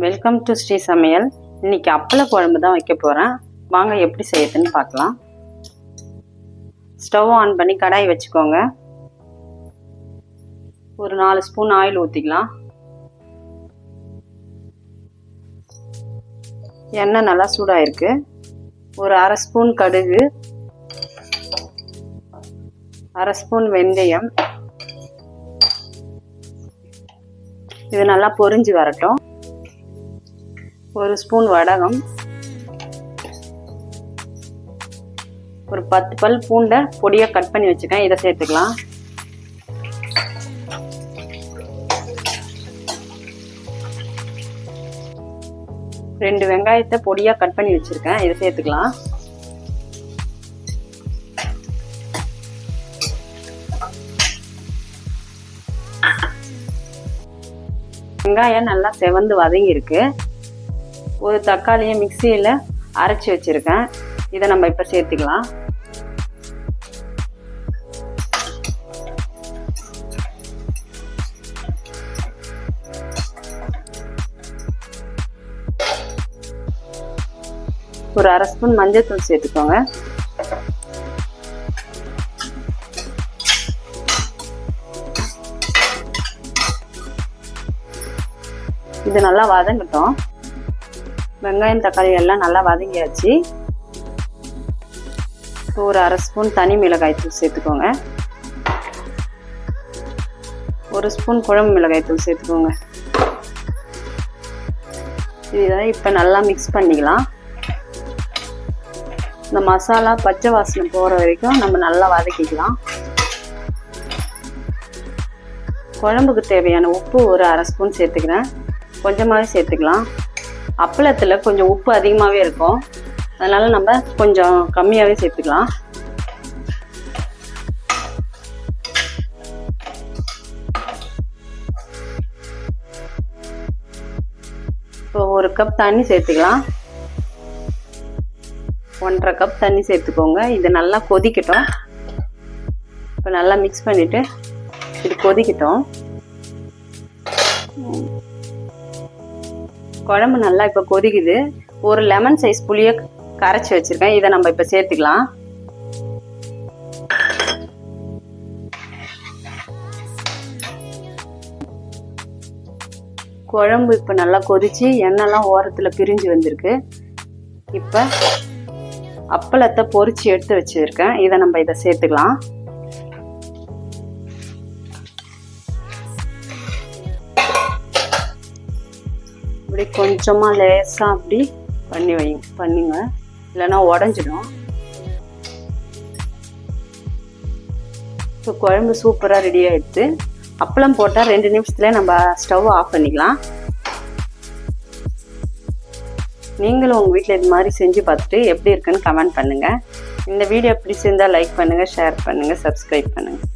Welcome to Sri சமையல் இன்னைக்கு அப்பள குழம்பு தான் வைக்க போகிறேன் வாங்க எப்படி செய்யுதுன்னு பார்க்கலாம். ஸ்டவ் ஆன் பண்ணி கடாய் வச்சுக்கோங்க. ஒரு நாலு ஸ்பூன் ஆயில் ஊற்றிக்கலாம் எண்ணெய் நல்லா சூடாயிருக்கு. ஒரு அரை ஸ்பூன் கடுகு. அரை ஸ்பூன் வெந்தயம். இது நல்லா பொரிஞ்சு வரட்டும். ஒரு ஸ்பூன் வடகம் ஒரு பத்து பல் பூண்டை பொடியாக கட் பண்ணி வச்சுக்கேன். இதை சேர்த்துக்கலாம். ரெண்டு வெங்காயத்தை பொடியாக கட் பண்ணி வச்சுருக்கேன். இதை சேர்த்துக்கலாம். வெங்காயம் நல்லா செவந்து வதங்கியிருக்கு. ஒரு தக்காளியை மிக்சியில் அரைச்சி வச்சுருக்கேன். இதை நம்ம இப்போ சேர்த்துக்கலாம். ஒரு அரை ஸ்பூன் மஞ்சள் தூள் சேர்த்துக்கோங்க. இது நல்லா வதங்கட்டும். வெங்காயம் தக்காளி எல்லாம் நல்லா வதங்கியாச்சு. ஒரு அரை ஸ்பூன் தனி மிளகாய் தூள் சேர்த்துக்கோங்க. ஒரு ஸ்பூன் குழம்பு மிளகாய் தூள் சேர்த்துக்கோங்க. இதை இப்போ நல்லா மிக்ஸ் பண்ணிக்கலாம். இந்த மசாலா பச்சை வாசனை போகிற வரைக்கும் நம்ம நல்லா வதக்கிக்கலாம். குழம்புக்கு தேவையான உப்பு ஒரு அரை ஸ்பூன் சேர்த்துக்கிறேன். கொஞ்சமாகவே சேர்த்துக்கலாம். அப்பளத்தில் கொஞ்சம் உப்பு அதிகமாகவே இருக்கும். அதனால் நம்ம கொஞ்சம் கம்மியாகவே சேர்த்துக்கலாம். இப்போ ஒரு கப் தண்ணி சேர்த்துக்கலாம். ஒன்றரை கப் தண்ணி சேர்த்துக்கோங்க. இது நல்லா கொதிக்கட்டும். இப்போ நல்லா மிக்ஸ் பண்ணிவிட்டு இது கொதிக்கட்டும். குழம்பு நல்லா இப்போ கொதிக்குது. ஒரு லெமன் சைஸ் புளியை கரைச்சி வச்சுருக்கேன். இதை நம்ம இப்போ சேர்த்துக்கலாம். குழம்பு இப்போ நல்லா கொதிச்சு எண்ணெய்லாம் ஓரத்தில் பிரிஞ்சு வந்திருக்கு. இப்போ அப்பளத்தை பொறிச்சு எடுத்து வச்சுருக்கேன். இதை நம்ம இதை சேர்த்துக்கலாம். இப்படி கொஞ்சமாக லேசாக அப்படி பண்ணி வை பண்ணிங்க. இல்லைன்னா உடஞ்சிடும். இப்போ குழம்பு சூப்பராக ரெடி ஆகிடுது அப்பளம் போட்டால் ரெண்டு நிமிஷத்துல நம்ம ஸ்டவ் ஆஃப் பண்ணிக்கலாம். நீங்களும் உங்கள் வீட்டில் இது மாதிரி செஞ்சு பார்த்துட்டு எப்படி இருக்குன்னு கமெண்ட் பண்ணுங்கள் இந்த வீடியோ பிடிச்சிருந்தால் லைக் பண்ணுங்கள் ஷேர் பண்ணுங்கள் சப்ஸ்கிரைப் பண்ணுங்கள்